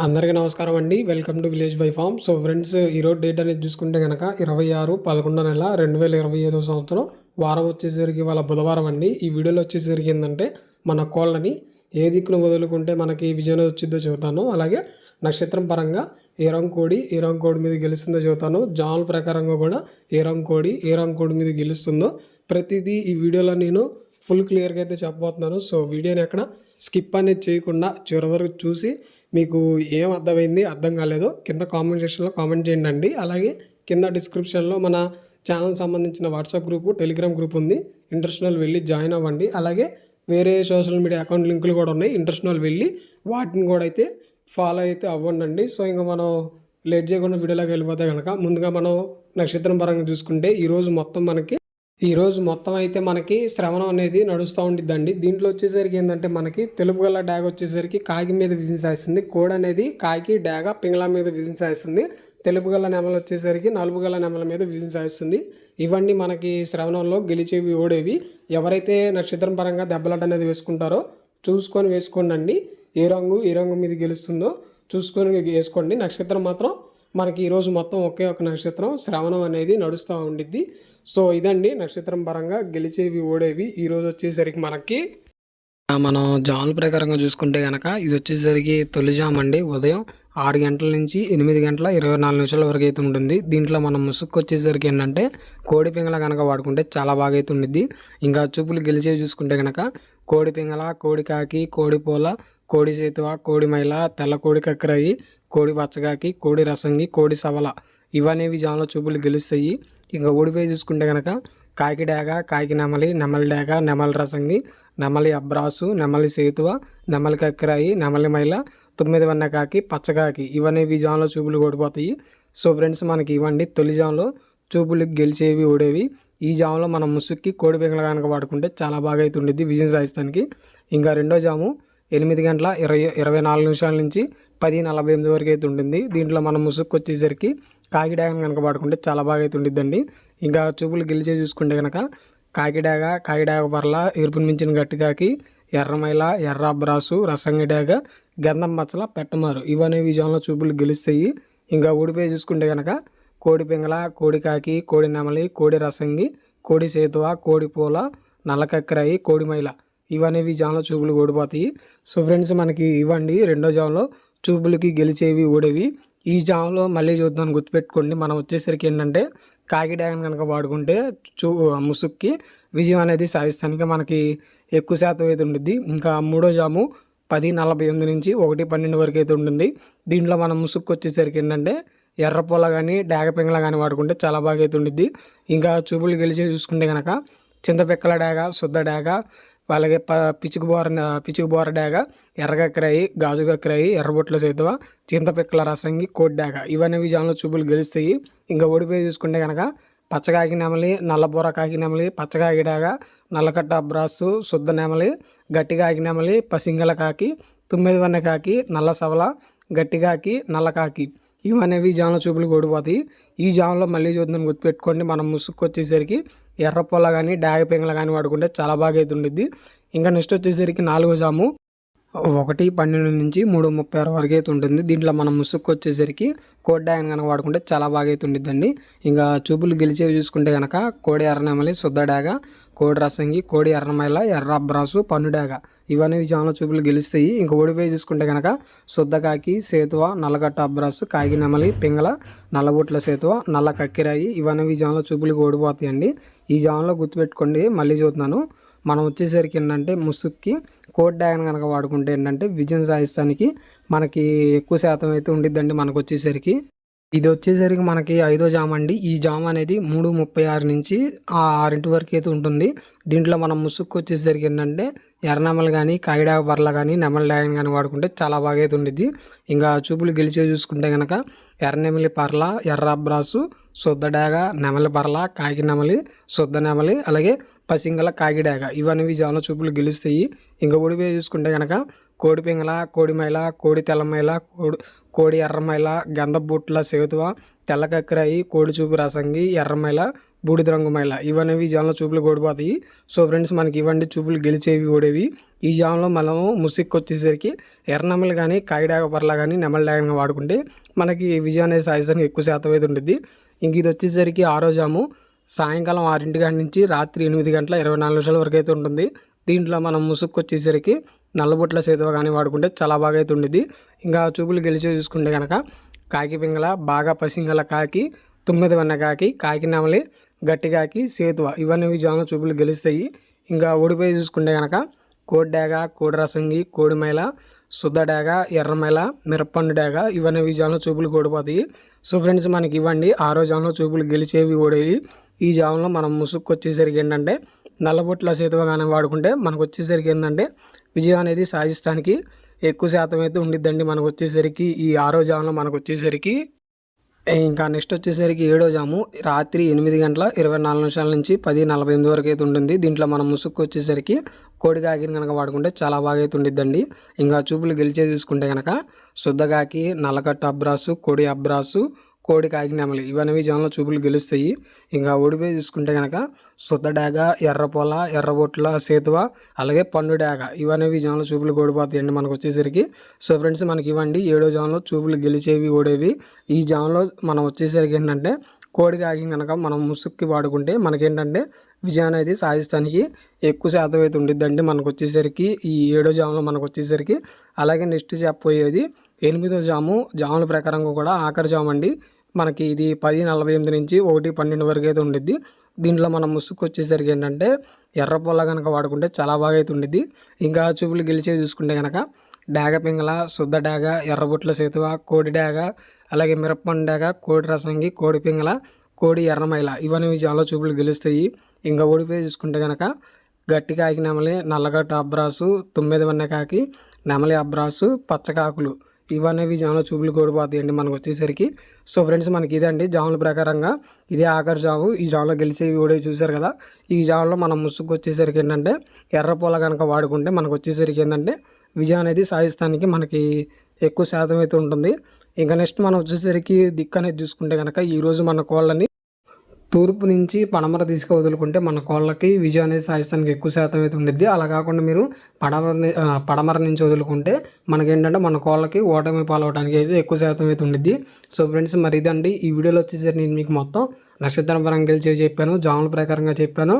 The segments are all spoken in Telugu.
అందరికీ నమస్కారం అండి. Welcome to village by farm so friends ఈరోజు డేట్ అనేది చూసుకుంటే కనుక ఇరవై ఆరు పదకొండో నెల రెండు వేల ఇరవై ఐదో సంవత్సరం వారం వచ్చేసరికి వాళ్ళ బుధవారం అండి. ఈ వీడియోలో వచ్చేసరికి ఏంటంటే మన కోళ్ళని ఏ దిక్కును వదులుకుంటే మనకి విజయం వచ్చిందో చెబుతాను. అలాగే నక్షత్రం పరంగా ఏ కోడి ఏ కోడి మీద గెలుస్తుందో చెబుతాను. జాముల ప్రకారంగా కూడా ఏ కోడి ఏ కోడి మీద గెలుస్తుందో ప్రతిదీ ఈ వీడియోలో నేను ఫుల్ క్లియర్గా అయితే చెప్పబోతున్నాను. సో వీడియోని ఎక్కడ స్కిప్ అనేది చేయకుండా చివరి వరకు చూసి మీకు ఏం అర్థమైంది అర్థం కాలేదో కింద కామెంట్ సెక్షన్లో కామెంట్ చేయండి అండి. అలాగే కింద డిస్క్రిప్షన్లో మన ఛానల్ సంబంధించిన వాట్సాప్ గ్రూపు టెలిగ్రామ్ గ్రూప్ ఉంది. ఇంట్రెస్ట్ వెళ్ళి జాయిన్ అవ్వండి. అలాగే వేరే సోషల్ మీడియా అకౌంట్ లింకులు కూడా ఉన్నాయి. ఇంట్రెస్ట్ వెళ్ళి వాటిని కూడా అయితే ఫాలో అయితే అవ్వండి అండి. సో ఇంకా మనం లేట్ చేయకుండా వీడియోలోకి వెళ్ళిపోతే కనుక ముందుగా మనం నక్షత్రం పరంగా చూసుకుంటే ఈరోజు మొత్తం మనకి ఈరోజు మొత్తం అయితే మనకి శ్రవణం అనేది నడుస్తూ ఉండిద్దండి. దీంట్లో వచ్చేసరికి ఏంటంటే మనకి తెలుపు గల డ్యాగ్ వచ్చేసరికి కాకి మీద విజిన్ సాయిస్తుంది. కోడ్ అనేది కాకి డ్యాగ పింగళ మీద విజిన్ సాయిస్తుంది. తెలుపు గల నెమలు వచ్చేసరికి నలుపు గల నెమల మీద విజిన్ సాయిస్తుంది. ఇవన్నీ మనకి శ్రవణంలో గెలిచేవి ఓడేవి. ఎవరైతే నక్షత్రం పరంగా దెబ్బలాట అనేది వేసుకుంటారో చూసుకొని వేసుకోండి ఏ రంగు ఏ రంగు మీద గెలుస్తుందో చూసుకొని వేసుకోండి. నక్షత్రం మాత్రం మనకి ఈరోజు మొత్తం ఒకే ఒక నక్షత్రం శ్రవణం అనేది నడుస్తూ ఉండిద్ది. సో ఇదండి నక్షత్రం పరంగా గెలిచేవి ఓడేవి. ఈరోజు వచ్చేసరికి మనకి మనం జాముల ప్రకారంగా చూసుకుంటే కనుక ఇది వచ్చేసరికి తొలి జామ్ అండి. ఉదయం ఆరు గంటల నుంచి ఎనిమిది గంటల ఇరవై నాలుగు నిమిషాల వరకు అయితే ఉంటుంది. దీంట్లో మనం ముసుక్కు వచ్చేసరికి ఏంటంటే కోడి పింగళ కనుక వాడుకుంటే చాలా బాగా అయితే ఉండిద్ది. ఇంకా చూపులు గెలిచేవి చూసుకుంటే కనుక కోడి పింగళ కోడి కాకి కోడి పూల కోడి సేతువ కోడి మైల తెల్ల కోడి కక్కరాయి కోడి పచ్చగాకి కోడి రసంగి కోడి సవల ఇవనేవి జాముల చూపులు గెలుస్తాయి. ఇంకా ఓడిపోయి చూసుకుంటే కనుక కాకి డాగ కాకి నెమలి నెమలి డాగ నెమలి రసంగి నెమలి అబ్రాసు నెమలి సేతువ నెమలి కక్కిరాయి నెమలి మైల తొమ్మిది వన్న కాకి పచ్చకాకి ఇవన్నీ జాములో చూపులు ఓడిపోతాయి. సో ఫ్రెండ్స్ మనకి ఇవ్వండి తొలి జాములో చూపులు గెలిచేవి ఓడేవి. ఈ జాములో మనం ముసుక్కి కోడి బెంగళ కనుక వాడుకుంటే చాలా బాగా అయితే ఉండిద్ది విజయం సాధిస్తానికి. ఇంకా రెండో జాము ఎనిమిది గంటల ఇరవై ఇరవై నాలుగు నిమిషాల నుంచి పది నలభై ఎనిమిది వరకు అయితే ఉంటుంది దీంట్లో మనం ముసుక్కు వచ్చేసరికి కాకిడాగ కనుక పడుకుంటే చాలా బాగా అయితే ఉండిద్దండి. ఇంకా చూపులు గెలిచే చూసుకుంటే కనుక కాకిడాగ కాకిడాగ పర్ల ఎరుపుని మించిన గట్టికాకి ఎర్రమైల ఎర్ర అబ్రాసు రసంగిడాగ గంధం మచ్చల పెట్టమారు ఇవనే విజయంలో చూపులు గెలుస్తాయి. ఇంకా ఊడిపోయి చూసుకుంటే కనుక కోడి పింగళ కోడి కాకి కోడి నెమలి కోడి రసంగి కోడి సేతువ కోడి పూల నల్లకక్కరాయి కోడి మైల ఇవనేవి జామ్లో చూపులు ఓడిపోతాయి సో ఫ్రెండ్స్ మనకి ఇవ్వండి రెండో జామ్లో చూపులకి గెలిచేవి ఓడేవి. ఈ జామ్లో మళ్ళీ చూద్దాం గుర్తుపెట్టుకోండి. మనం వచ్చేసరికి ఏంటంటే కాకి డ్యాగన్ కనుక వాడుకుంటే చూ ముసుక్కి విజయం అనేది సాధిస్తానికి మనకి ఎక్కువ శాతం అయితే ఉంటుంది ఇంకా మూడో జాము పది నలభై ఎనిమిది నుంచి ఒకటి పన్నెండు వరకు అయితే ఉంటుంది. దీంట్లో మనం ముసుక్కు వచ్చేసరికి ఏంటంటే ఎర్రపొల కానీ డాగ కానీ వాడుకుంటే చాలా బాగా అయితే ఉండిద్ది. ఇంకా చూపులు గెలిచి చూసుకుంటే కనుక చింతపిక్కల డాగ శుద్ధ డాగ అలాగే ప పిచ్చుకు బోర పిచ్చుకు బోర ఎర్రగక్కరాయి గాజు గక్కరాయి ఎర్రబొట్ల సేతువ చింతపిక్కల రసంగి కోడి డాగ ఇవన్నీ విజయంలో చూపులు గెలుస్తాయి. ఇంకా ఓడిపోయి చూసుకుంటే కనుక పచ్చకాకి నెమలి నల్లబూర కాకి నెమలి పచ్చకాకి డాగ నల్లకట్ట అబ్రాసు శుద్ధ నెమలి గట్టి కాకి నెమలి పసింగల కాకి తొమ్మిది వన్న కాకి నల్ల సవల గట్టి కాకి నల్ల కాకి. ఇవనేవి జాన్ల చూపులు ఓడిపోతాయి ఈ జాన్లో మళ్ళీ చూద్దాం గుర్తుపెట్టుకోండి. మనం ముసుక్కు వచ్చేసరికి ఎర్ర కానీ డాగ పెంగల కానీ వాడుకుంటే చాలా బాగా అయితే ఉండిద్ది. ఇంకా నెక్స్ట్ వచ్చేసరికి నాలుగో జాము. ఒకటి పన్నెండు నుంచి మూడు ముప్పై ఆరు వరకు అయితే ఉంటుంది. దీంట్లో మనం ముసుక్కు వచ్చేసరికి కోడి డాగన్ కనుక వాడుకుంటే చాలా బాగా అయితే ఉండిద్దండి. ఇంకా చూపులు గెలిచేవి చూసుకుంటే కనుక కోడి ఎర్రనమలి శుద్ధ డాగ కోడి రసంగి కోడి ఎర్రమైల ఎర్ర అబ్రాసు పన్నుడేగ. ఇవన్నీ విజయంలో చూపులు గెలుస్తాయి. ఇంకా ఓడిపోయి చూసుకుంటే కనుక శుద్ధకాకి సేతువ నల్లగట్ట అబ్రాసు కాగినెమలి పింగళ నల్లగుట్ల సేతువ నల్ల కక్కిరాయి ఇవన్నీ విజయంలో చూపులు ఓడిపోతాయండి. ఈ జామంలో గుర్తుపెట్టుకోండి మళ్ళీ చూస్తున్నాను. మనం వచ్చేసరికి ఏంటంటే ముసుక్కి కోడ్ డ్యాగన్ కనుక వాడుకుంటే ఏంటంటే విజయం సాధిస్తానికి మనకి ఎక్కువ శాతం అయితే ఉండిద్దండి మనకు వచ్చేసరికి. ఇది వచ్చేసరికి మనకి ఐదో జామ్ అండి. ఈ జామ్ అనేది మూడు ముప్పై ఆరు నుంచి ఆ ఆరింటి వరకు అయితే ఉంటుంది. దీంట్లో మనం ముసుక్కు వచ్చేసరికి ఏంటంటే ఎర్రనెమలు కానీ కాగిడా బర్ల కానీ నెమల డాగన్ కానీ వాడుకుంటే చాలా బాగా అయితే ఉండిద్ది. ఇంకా చూపులు గెలిచే చూసుకుంటే కనుక ఎర్రనెమలి పర్ల ఎర్ర అబ్రాసు శుద్ధ డాగ నెమలి పర్ల కాకి నెమలి శుద్ధ నెమలి అలాగే పసింగల కాకిడాగ ఇవన్నీ జామ చూపులు గెలుస్తాయి. ఇంకా ఊడిపోయి చూసుకుంటే కనుక కోడి పింగల కోడి మైల కోడి తెల్లమైల కోడి కోడి ఎర్రమైల గంధబూట్ల సేతువ తెల్ల కక్కరాయి కోడి చూపు రసంగి ఎర్రమైల బూడిద రంగు మైల ఇవనేవి ఈ జామ్లో చూపులు ఓడిపోతాయి సో ఫ్రెండ్స్ మనకి ఇవ్వండి చూపులు గెలిచేవి ఓడేవి. ఈ జామ్లో మనము ముసిక్ వచ్చేసరికి కానీ కాయిడాగ పర్లా కానీ నెమల డాగగా వాడుకుంటే మనకి విజయం అనేది సాధించడానికి ఎక్కువ శాతం అయితే ఉంటుంది ఇంక ఇది వచ్చేసరికి ఆరో జాము. సాయంకాలం ఆరింటి గంట నుంచి రాత్రి ఎనిమిది గంటల ఇరవై నాలుగు నిమిషాల వరకు అయితే ఉంటుంది. దీంట్లో మనం ముసుగు వచ్చేసరికి నల్లబొట్ల సేతువ కానీ వాడుకుంటే చాలా బాగా అయితే ఉండేది ఇంకా చూపులు గెలిచి చూసుకుంటే కనుక కాకి పింగళ బాగా పసింగల కాకి తొమ్మిది వన్న కాకి కాకి నమలి గట్టి కాకి సేతువ ఇవన్నీ జామ చూపులు గెలుస్తాయి. ఇంకా ఓడిపోయి చూసుకుంటే కనుక కోడ్డాగ కోడిరసంగి కోడిమైల శుద్ధడాగ ఎర్రమైల మిరప్పండు డాగ ఇవన్నీ జామలో చూపులు ఓడిపోతాయి సో ఫ్రెండ్స్ మనకి ఇవ్వండి ఆరో జాములో చూపులు గెలిచేవి ఓడేవి. ఈ జాములో మనం ముసుక్కు వచ్చేసరికి ఏంటంటే నల్లబొట్ల సేతువ కానీ వాడుకుంటే మనకు వచ్చేసరికి ఏంటంటే విజయం అనేది సాధిస్తానికి ఎక్కువ శాతం అయితే ఉండిద్దండి మనకు వచ్చేసరికి ఈ ఆరో జాములో మనకు వచ్చేసరికి. ఇంకా నెక్స్ట్ వచ్చేసరికి ఏడో జాము రాత్రి ఎనిమిది గంటల ఇరవై నాలుగు నిమిషాల నుంచి పది నలభై ఎనిమిది వరకు అయితే ఉంటుంది. దీంట్లో మనం ముసుక్కు వచ్చేసరికి కోడిగాకిని కనుక వాడుకుంటే చాలా బాగా అయితే ఉండిద్దండి. ఇంకా చూపులు గెలిచే చూసుకుంటే కనుక శుద్ధగాకి నల్లకట్టు అబ్రాసు కోడి అబ్రాసు కోడి కాకినామలు ఇవన్నీ జనంలో చూపులు గెలుస్తాయి. ఇంకా ఓడిపోయి చూసుకుంటే కనుక శుద్ధ డాగ ఎర్రపొల ఎర్రబొట్ల సేతువ అలాగే పండుడాగ ఇవన్నీ జనంలో చూపులు ఓడిపోతాయండి మనకు వచ్చేసరికి. సో ఫ్రెండ్స్ మనకి ఇవ్వండి. ఏడో జాన్లో చూపులు గెలిచేవి ఓడేవి. ఈ జాన్లో మనం వచ్చేసరికి ఏంటంటే కోడి కాకి కనుక మనం ముసుక్కి వాడుకుంటే మనకేంటంటే విజయం అనేది సాధిస్తానికి ఎక్కువ శాతం అయితే ఉండిద్దండి మనకు వచ్చేసరికి. ఈ ఏడో జాములో మనకు వచ్చేసరికి. అలాగే నెక్స్ట్ చెప్పబోయేది ఎనిమిదో జాము జాముల ప్రకారంగా కూడా ఆఖరి జాము అండి. మనకి ఇది పది నలభై ఎనిమిది నుంచి ఒకటి పన్నెండు వరకు అయితే ఉండిద్ది. దీంట్లో మనం ముసుగు వచ్చేసరికి ఏంటంటే ఎర్ర పొల్ల కనుక వాడుకుంటే చాలా బాగా అయితే ఉండిద్ది. ఇంకా చూపులు గెలిచేవి చూసుకుంటే కనుక డాగ పింగళ శుద్ధ డాగ ఎర్రబొట్ల సేతువ కోడి డాగ అలాగే మిరప్పండు డాగ కోడి రసంగి కోడి పింగళ కోడి ఎర్రమైల ఇవన్నీ చాలా చూపులు గెలుస్తాయి. ఇంకా ఓడిపోయి చూసుకుంటే కనుక గట్టి కాకి నెమలి నల్లగట్టు అబ్రాసు తొమ్మిది వన్నె కాకి నెమలి అబ్రాసు పచ్చకాకులు ఇవన్నీ జాములు చూపులు కూడిపోతాయండి మనకు వచ్చేసరికి. సో ఫ్రెండ్స్ మనకి ఇదండి జాముల ప్రకారంగా ఇదే ఆఖరి జాము. ఈ జాములో గెలిచేవి వీడియో చూసారు కదా? ఈ జాములో మనం ముసుగు వచ్చేసరికి ఏంటంటే ఎర్రపూల కనుక వాడుకుంటే మనకు వచ్చేసరికి ఏంటంటే విజయం అనేది సాధిస్తానికి మనకి ఎక్కువ శాతం అయితే ఉంటుంది. ఇంకా నెక్స్ట్ మనం వచ్చేసరికి దిక్కు అనేది చూసుకుంటే కనుక ఈరోజు మన కోళ్ళని తూర్పు నుంచి పడమర తీసుకు వదులుకుంటే మన కోళ్ళకి విజయం అనేది సాధిస్తానికి ఎక్కువ శాతం అయితే ఉండిద్ది. అలా కాకుండా మీరు పడమర పడమర నుంచి వదులుకుంటే మనకేంటంటే మన కోళ్ళకి ఓటమి పాలవడానికి అయితే ఎక్కువ శాతం అయితే ఉండిద్ది. సో ఫ్రెండ్స్ మరి ఇదండి. ఈ వీడియోలో వచ్చేసరికి నేను మీకు మొత్తం నక్షత్రం పరంగా గెలిచి చెప్పాను జాముల ప్రకారంగా చెప్పాను.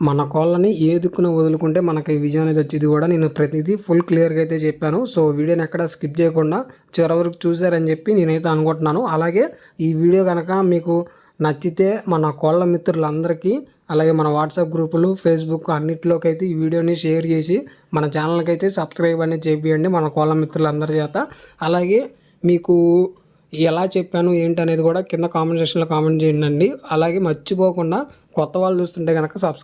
మన కోళ్ళని ఏ దిక్కున వదులుకుంటే మనకి విజయం అనేది వచ్చేది కూడా నేను ప్రతిదీ ఫుల్ క్లియర్గా అయితే చెప్పాను. సో వీడియోని ఎక్కడ స్కిప్ చేయకుండా చివరి వరకు చూసారని చెప్పి నేనైతే అనుకుంటున్నాను. అలాగే ఈ వీడియో కనుక మీకు నచ్చితే మన కోళ్ళ మిత్రులందరికీ అలాగే మన వాట్సాప్ గ్రూపులు ఫేస్బుక్ అన్నింటిలోకి అయితే ఈ వీడియోని షేర్ చేసి మన ఛానల్కి అయితే సబ్స్క్రైబ్ అనేది చేపియండి మన కోళ్ళ మిత్రులందరి చేత. అలాగే మీకు ఎలా చెప్పాను ఏంటి అనేది కూడా కింద కామెంట్ సెక్షన్లో కామెంట్ చేయండి అలాగే మర్చిపోకుండా కొత్త వాళ్ళు చూస్తుంటే కనుక సబ్స్క్రైబ్